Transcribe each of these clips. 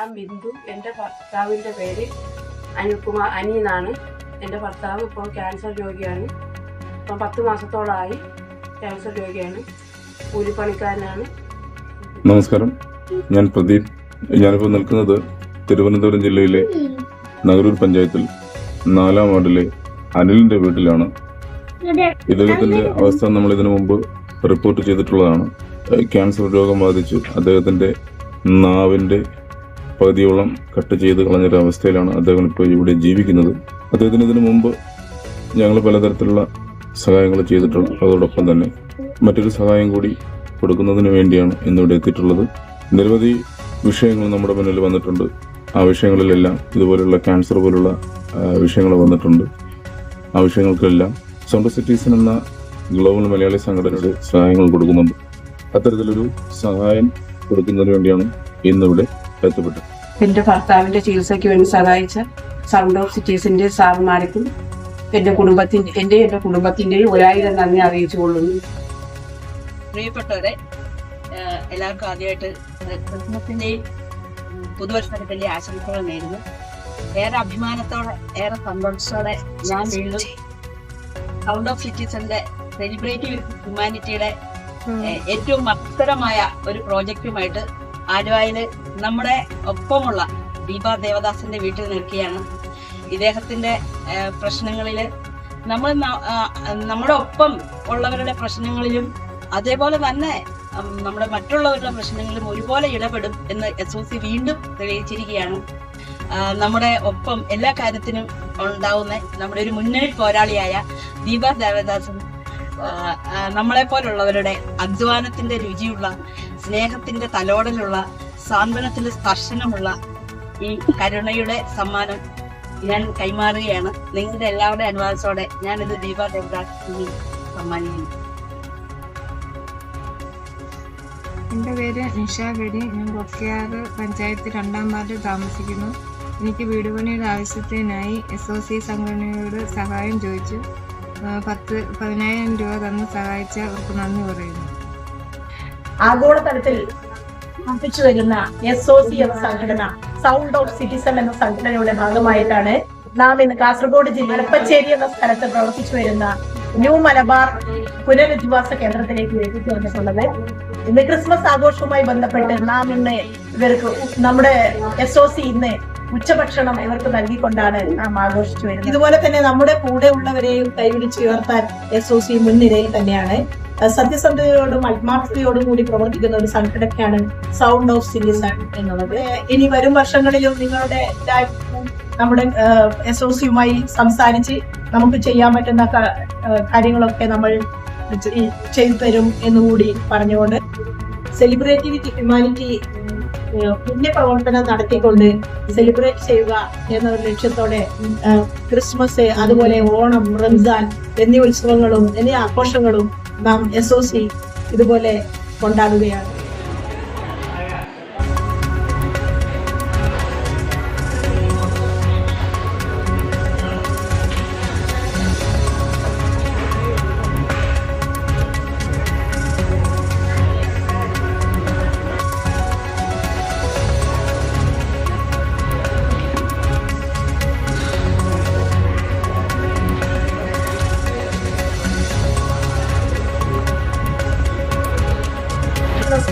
ഞാൻ ബിന്ദു എന്റെ ഭർത്താവിന്റെ പേര് അനിൽകുമാർ അനി എന്നാണ് എന്റെ ഭർത്താവ് ഇപ്പോൾ ക്യാൻസർ രോഗിയാണ്. ഇപ്പം പത്ത് മാസത്തോളമായി ക്യാൻസർ രോഗിയാണ്. കൂലിപ്പണിക്കാരനാണ്. നമസ്കാരം. ഞാൻ പ്രദീപ്. ഞാനിപ്പോൾ നിൽക്കുന്നത് തിരുവനന്തപുരം ജില്ലയിലെ നഗരൂർ പഞ്ചായത്തിൽ നാലാം വാർഡിലെ അനിലിന്റെ വീട്ടിലാണ്. ഇദ്ദേഹത്തിന്റെ അവസ്ഥ നമ്മൾ ഇതിനു മുമ്പ് റിപ്പോർട്ട് ചെയ്തിട്ടുള്ളതാണ്. ക്യാൻസർ രോഗം ബാധിച്ച് അദ്ദേഹത്തിന്റെ നാവിന്റെ പകുതിയോളം കട്ട് ചെയ്ത് കളഞ്ഞൊരു അവസ്ഥയിലാണ് അദ്ദേഹം ഇപ്പോൾ ഇവിടെ ജീവിക്കുന്നത്. അദ്ദേഹത്തിന് ഇതിനു മുമ്പ് ഞങ്ങൾ പലതരത്തിലുള്ള സഹായങ്ങൾ ചെയ്തിട്ടുണ്ട്. അതോടൊപ്പം തന്നെ മറ്റൊരു സഹായം കൂടി കൊടുക്കുന്നതിന് വേണ്ടിയാണ് ഇന്നിവിടെ എത്തിയിട്ടുള്ളത്. നിരവധി വിഷയങ്ങൾ നമ്മുടെ മുന്നിൽ വന്നിട്ടുണ്ട്. ആ വിഷയങ്ങളിലെല്ലാം ഇതുപോലുള്ള ക്യാൻസർ പോലുള്ള വിഷയങ്ങൾ വന്നിട്ടുണ്ട്. ആ വിഷയങ്ങൾക്കെല്ലാം സൗണ്ട് സിറ്റീസൺ എന്ന ഗ്ലോബൽ മലയാളി സംഘടനയുടെ സഹായങ്ങൾ കൊടുക്കുന്നുണ്ട്. അത്തരത്തിലൊരു സഹായം കൊടുക്കുന്നതിന് വേണ്ടിയാണ് ഇന്നിവിടെ എത്തപ്പെട്ടത്. എന്റെ ഭർത്താവിന്റെ ചികിത്സയ്ക്ക് വേണ്ടി സഹായിച്ച സൗണ്ട് ഓഫ് സിറ്റീസിന്റെ സാറുമാർക്കും എന്റെ കുടുംബത്തിന്റെ എന്റെ എന്റെ കുടുംബത്തിന്റെയും ഒരായിരം നന്ദി അറിയിച്ചു കൊള്ളുന്നു. പ്രിയപ്പെട്ടവരെ എല്ലാവർക്കും ആദ്യമായിട്ട് ക്രിസ്മസിന്റെയും ഉം, പുതുവർഷത്തിന്റെ ആശംസകൾ നേരുന്നു. ഏറെ അഭിമാനത്തോടെ ഏറെ സന്തോഷത്തോടെ ഞാൻ വീണ്ടും സൗണ്ട് ഓഫ് സിറ്റീസിന്റെ സെലിബ്രേറ്റീവ് ഹ്യൂമാനിറ്റിയുടെ ഏറ്റവും മഹത്തരമായ ഒരു പ്രോജക്റ്റുമായിട്ട് ആലുവായിൽ നമ്മുടെ ഒപ്പമുള്ള ദീപ ദേവദാസിന്റെ വീട്ടിൽ നിൽക്കുകയാണ്. ഇദ്ദേഹത്തിന്റെ പ്രശ്നങ്ങളിൽ നമ്മൾ നമ്മുടെ ഒപ്പം ഉള്ളവരുടെ പ്രശ്നങ്ങളിലും അതേപോലെ തന്നെ നമ്മുടെ മറ്റുള്ളവരുടെ പ്രശ്നങ്ങളിലും ഒരുപോലെ ഇടപെടും എന്ന് എസ് ഒ സി വീണ്ടും തെളിയിച്ചിരിക്കുകയാണ്. നമ്മുടെ ഒപ്പം എല്ലാ കാര്യത്തിനും ഉണ്ടാവുന്ന നമ്മുടെ ഒരു മുന്നണി പോരാളിയായ ദീപ ദേവദാസും നമ്മളെ പോലുള്ളവരുടെ അധ്വാനത്തിന്റെ രുചിയുള്ള സ്നേഹത്തിന്റെ തലോടലുള്ള സാന്ത്വനത്തിന്റെ സ്പർശനമുള്ള ഈ കരുണയുടെ സമ്മാനം ഞാൻ കൈമാറുകയാണ്. നിങ്ങളുടെ എല്ലാവരുടെ അനുവാദത്തോടെ ഞാൻ ഞാനിത് ദീപ ദേവദാസിന് സമ്മാനിക്കുന്നു. എന്റെ പേര് നിഷ വെടി. ഞാൻ കൊക്കയാറ് പഞ്ചായത്ത് രണ്ടാം വാർഡിൽ താമസിക്കുന്നു. എനിക്ക് വീട് പണിയുടെ ആവശ്യത്തിനായി എസ് ഒ സി സംഘടനയോട് സഹായം ചോദിച്ചു. പത്ത് പതിനായിരം രൂപ തന്ന് സഹായിച്ച അവർക്ക് നന്ദി പറയുന്നു. ആഗോളതലത്തിൽ വർദ്ധിച്ചു വരുന്ന എസ് ഒ സി എന്ന സംഘടന സൗണ്ട് ഓഫ് സിറ്റിസൺ എന്ന സംഘടനയുടെ ഭാഗമായിട്ടാണ് നാം ഇന്ന് കാസർഗോഡ് ജില്ല എളപ്പച്ചേരി എന്ന സ്ഥലത്ത് പ്രവർത്തിച്ചു വരുന്ന ന്യൂ മലബാർ പുനരധിവാസ കേന്ദ്രത്തിലേക്ക് എത്തിച്ചു വന്നിട്ടുള്ളത്. ഇന്ന് ക്രിസ്മസ് ആഘോഷവുമായി ബന്ധപ്പെട്ട് നാം ഇന്ന് ഇവർക്ക് നമ്മുടെ എസ് ഒ സി ഇന്ന് ഉച്ചഭക്ഷണം ഇവർക്ക് നൽകിക്കൊണ്ടാണ് നാം ആഘോഷിച്ചു വരുന്നത്. ഇതുപോലെ തന്നെ നമ്മുടെ കൂടെ ഉള്ളവരെയും കൈപിടിച്ചുയർത്താൻ എസ് ഒ സി മുൻനിരയിൽ തന്നെയാണ്. സത്യസന്ധതയോടും ആത്മാർത്ഥതയോടും കൂടി പ്രവർത്തിക്കുന്ന ഒരു സംഘടനയാണ് സൗണ്ട് ഓഫ് സിറ്റിസൺ എന്നുള്ളത്. ഇനി വരും വർഷങ്ങളിലും നിങ്ങളുടെ നമ്മുടെ എസ് ഒ സിയുമായി സംസാരിച്ച് നമുക്ക് ചെയ്യാൻ പറ്റുന്ന കാര്യങ്ങളൊക്കെ നമ്മൾ ചെയ്തു തരും എന്നുകൂടി പറഞ്ഞുകൊണ്ട് സെലിബ്രേറ്റിവിറ്റി ഹ്യൂമാനിറ്റി പുണ്യ പ്രവർത്തനം നടത്തിക്കൊണ്ട് സെലിബ്രേറ്റ് ചെയ്യുക എന്ന ലക്ഷ്യത്തോടെ ക്രിസ്മസ് അതുപോലെ ഓണം റംസാൻ എന്നീ ഉത്സവങ്ങളും എന്നീ ആഘോഷങ്ങളും നാം അസോസിയേറ്റ് ഇതുപോലെ കൊണ്ടാടുകയാണ്.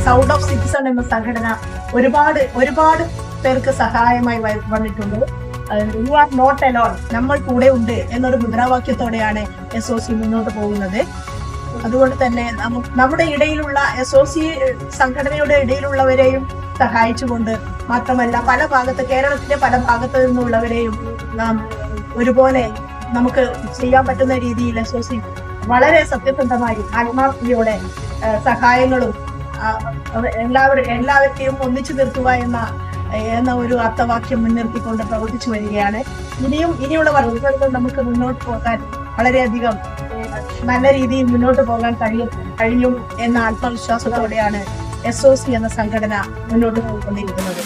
സൗണ്ട് ഓഫ് സിറ്റിസൺ എന്ന സംഘടന ഒരുപാട് ഒരുപാട് പേർക്ക് സഹായമായി വന്നിട്ടുണ്ട്. യു ആർ നോട്ട് അലോൺ നമ്മൾ കൂടെ ഉണ്ട് എന്നൊരു മുദ്രാവാക്യത്തോടെയാണ് എസ് ഒ സി മുന്നോട്ട് പോകുന്നത്. അതുകൊണ്ട് തന്നെ നമ്മുടെ ഇടയിലുള്ള എസ് ഒ സി സംഘടനയുടെ ഇടയിലുള്ളവരെയും സഹായിച്ചുകൊണ്ട് മാത്രമല്ല പല ഭാഗത്ത് കേരളത്തിന്റെ പല ഭാഗത്ത് നിന്നുള്ളവരെയും നാം ഒരുപോലെ നമുക്ക് ചെയ്യാൻ പറ്റുന്ന രീതിയിൽ എസ് ഒ സി വളരെ സത്യസന്ധമായി ആത്മാർത്ഥതയോടെ സഹായങ്ങളും എല്ലാവരും എല്ലാവരെയും ഒന്നിച്ചു നിർത്തുക എന്ന എന്ന ഒരു അർത്ഥവാക്യം മുൻനിർത്തിക്കൊണ്ട് പ്രവർത്തിച്ചു വരികയാണ്. ഇനിയും ഇനിയുള്ള വർഷങ്ങളിൽ നമുക്ക് മുന്നോട്ട് പോകാൻ വളരെയധികം നല്ല രീതിയിൽ മുന്നോട്ട് പോകാൻ കഴിയും കഴിയും എന്ന ആത്മവിശ്വാസത്തോടെയാണ് എസ് ഒ സി എന്ന സംഘടന മുന്നോട്ട് പോയിക്കൊണ്ടിരിക്കുന്നത്.